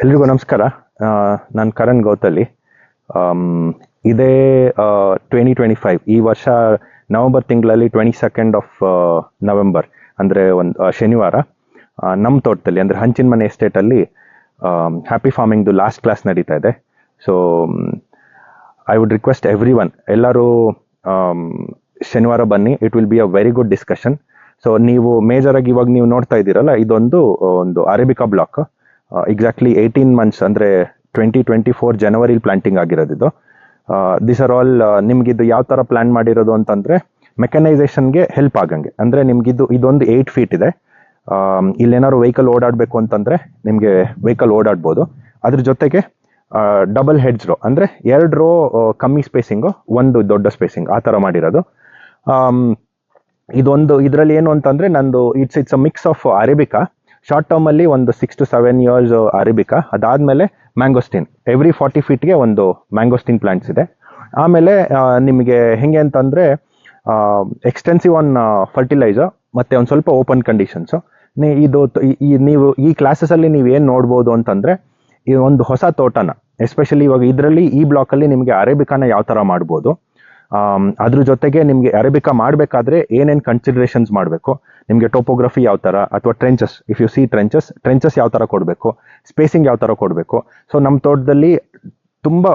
ಎಲ್ರಿಗೂ ನಮಸ್ಕಾರ. ನಾನು ಕರಣ್ ಗೌತಲಿ. ಇದೇ ಟ್ವೆಂಟಿ ಟ್ವೆಂಟಿ ಫೈವ್ ಈ ವರ್ಷ ನವೆಂಬರ್ ತಿಂಗಳಲ್ಲಿ ಟ್ವೆಂಟಿ ಸೆಕೆಂಡ್ ಆಫ್ ನವೆಂಬರ್, ಅಂದರೆ ಒಂದು ಶನಿವಾರ ನಮ್ಮ ತೋಟದಲ್ಲಿ, ಅಂದರೆ ಹಂಚಿನ ಮನೆ ಎಸ್ಟೇಟಲ್ಲಿ ಹ್ಯಾಪಿ ಫಾರ್ಮಿಂಗ್ದು ಲಾಸ್ಟ್ ಕ್ಲಾಸ್ ನಡೀತಾ ಇದೆ. So I would request every one ಎಲ್ಲರೂ ಶನಿವಾರ ಬನ್ನಿ. It will be a very good discussion so ನೀವು ಮೇಜರ್ ಆಗಿ ಇವಾಗ ನೀವು ನೋಡ್ತಾ ಇದ್ದೀರಲ್ಲ, ಇದೊಂದು ಒಂದು arabica block exactly eighteen months ಅಂದರೆ ಟ್ವೆಂಟಿ ಟ್ವೆಂಟಿ ಫೋರ್ ಜನವರಿಲಿ ಪ್ಲಾಂಟಿಂಗ್ ಆಗಿರೋದು ಇದು. ದಿಸ್ ಆರ್ ಆಲ್ ನಿಮ್ಗಿದು ಯಾವ ಥರ ಪ್ಲ್ಯಾನ್ ಮಾಡಿರೋದು ಅಂತಂದರೆ ಮೆಕನೈಸೇಷನ್ಗೆ ಹೆಲ್ಪ್ ಆಗಂಗೆ. ಅಂದರೆ ನಿಮ್ಗಿದು ಇದೊಂದು ಏಯ್ಟ್ ಫೀಟ್ ಇದೆ. ಇಲ್ಲೇನಾದ್ರು ವೆಹಿಕಲ್ ಓಡಾಡಬೇಕು ಅಂತಂದರೆ ನಿಮಗೆ ವೆಹಿಕಲ್ ಓಡಾಡ್ಬೋದು. ಅದ್ರ ಜೊತೆಗೆ ಡಬಲ್ ಹೆಡ್ಸ್ ರೋ ಅಂದರೆ ಎರಡು ರೋ ಕಮ್ಮಿ ಸ್ಪೇಸಿಂಗು ಒಂದು ದೊಡ್ಡ ಸ್ಪೇಸಿಂಗ್ ಆ ಥರ ಮಾಡಿರೋದು. ಇದೊಂದು ಇದರಲ್ಲಿ ಏನು ಅಂತಂದರೆ ನಂದು it's it's a mix of arabica short ಟರ್ಮಲ್ಲಿ ಒಂದು six to seven years arabica ಅದಾದಮೇಲೆ ಮ್ಯಾಂಗೋಸ್ಟಿನ್ ಎವ್ರಿ ಫಾರ್ಟಿ ಫೀಟ್ಗೆ ಒಂದು ಮ್ಯಾಂಗೋಸ್ಟಿನ್ ಪ್ಲಾಂಟ್ಸ್ ಇದೆ. ಆಮೇಲೆ ನಿಮಗೆ ಹೆಂಗೆ ಅಂತಂದರೆ ಎಕ್ಸ್ಟೆನ್ಸಿವ್ ಆನ್ ಫರ್ಟಿಲೈಸರ್ ಮತ್ತು ಒಂದು ಸ್ವಲ್ಪ ಓಪನ್ ಕಂಡೀಷನ್ಸು ನೀ, ಇದು ಈ- ನೀವು, ಈ ಕ್ಲಾಸಸಲ್ಲಿ ನೀವು ಏನು ನೋಡ್ಬೋದು ಅಂತಂದರೆ, ಈ ಒಂದು ಹೊಸ ತೋಟನ ಎಸ್ಪೆಷಲಿ ಇವಾಗ ಇದರಲ್ಲಿ ಈ ಬ್ಲಾಕಲ್ಲಿ ನಿಮಗೆ ಅರೇಬಿಕಾನ ಯಾವ ಥರ ಮಾಡ್ಬೋದು. ಅದ್ರ ಜೊತೆಗೆ ನಿಮಗೆ ಅರೇಬಿಕಾ ಮಾಡಬೇಕಾದ್ರೆ ಏನೇನು ಕನ್ಸಿಡರೇಷನ್ಸ್ ಮಾಡಬೇಕು? ನಿಮಗೆ ಟೋಪೋಗ್ರಫಿ ಯಾವ ಥರ ಅಥವಾ trenches if you see trenches trenches ಯಾವ ಥರ ಕೊಡಬೇಕು? ಸ್ಪೇಸಿಂಗ್ ಯಾವ ಥರ ಕೊಡಬೇಕು? ಸೊ ನಮ್ಮ ತೋಟದಲ್ಲಿ ತುಂಬ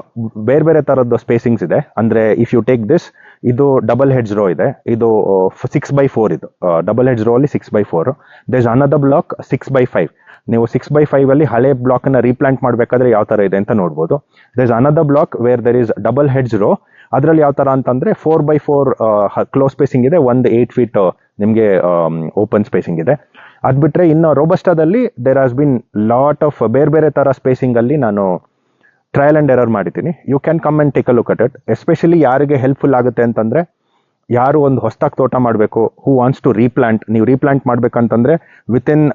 ಬೇರೆ ಬೇರೆ ಥರದ್ದು ಸ್ಪೇಸಿಂಗ್ಸ್ ಇದೆ. ಅಂದರೆ ಇಫ್ ಯು ಟೇಕ್ ದಿಸ್ ಇದು ಡಬಲ್ ಹೆಡ್ಸ್ ರೋ ಇದೆ. ಇದು ಸಿಕ್ಸ್ ಬೈ ಫೋರ್ ಇದು. ಡಬಲ್ ಹೆಡ್ಸ್ ರೋ ಅಲ್ಲಿ six by four there's another block six by five ನೀವು ಸಿಕ್ಸ್ ಬೈ ಫೈವ್ ಅಲ್ಲಿ ಹಳೆ ಬ್ಲಾಕ್ನ ರೀಪ್ಲಾಂಟ್ ಮಾಡಬೇಕಾದ್ರೆ ಯಾವ ತರ ಇದೆ ಅಂತ ನೋಡ್ಬೋದು. There's another block where there is double heads row ಅದರಲ್ಲಿ ಯಾವ ಥರ ಅಂತಂದರೆ four by four close spacing ಇದೆ, ಒಂದು ಏಟ್ ಫೀಟ್ ನಿಮಗೆ ಓಪನ್ ಸ್ಪೇಸಿಂಗ್ ಇದೆ. ಅದು ಬಿಟ್ಟರೆ ಇನ್ನು ರೋಬಸ್ಟಾದಲ್ಲಿ there has been lot of ಬೇರೆ ಬೇರೆ ಥರ ಸ್ಪೇಸಿಂಗಲ್ಲಿ ನಾನು ಟ್ರಯಲ್ ಆ್ಯಂಡ್ ಎರರ್ ಮಾಡಿದ್ದೀನಿ. You can come and take a look at it especially ಯಾರಿಗೆ ಹೆಲ್ಪ್ಫುಲ್ ಆಗುತ್ತೆ ಅಂತಂದರೆ, ಯಾರು ಒಂದು ಹೊಸದಾಗಿ ತೋಟ ಮಾಡಬೇಕು ಹೂ ವಾಂಟ್ಸ್ ಟು ರೀಪ್ಲಾಂಟ್ ನೀವು ರೀಪ್ಲಾಂಟ್ ಮಾಡಬೇಕಂತಂದರೆ ವಿತಿನ್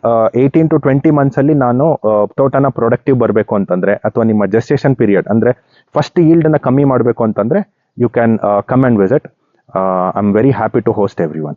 ಏಯ್ಟೀನ್ ಟು ಟ್ವೆಂಟಿ ಮಂತ್ಸಲ್ಲಿ ನಾನು ತೋಟನ ಪ್ರೊಡಕ್ಟಿವ್ ಬರಬೇಕು ಅಂತಂದರೆ, ಅಥವಾ ನಿಮ್ಮ ಜೆಸ್ಟೇಷನ್ ಪೀರಿಯಡ್ ಅಂದರೆ ಫಸ್ಟ್ ಈಲ್ಡನ್ನು ಕಮ್ಮಿ ಮಾಡಬೇಕು ಅಂತಂದ್ರೆ you can uh, come and visit. Uh, I'm very happy to host everyone.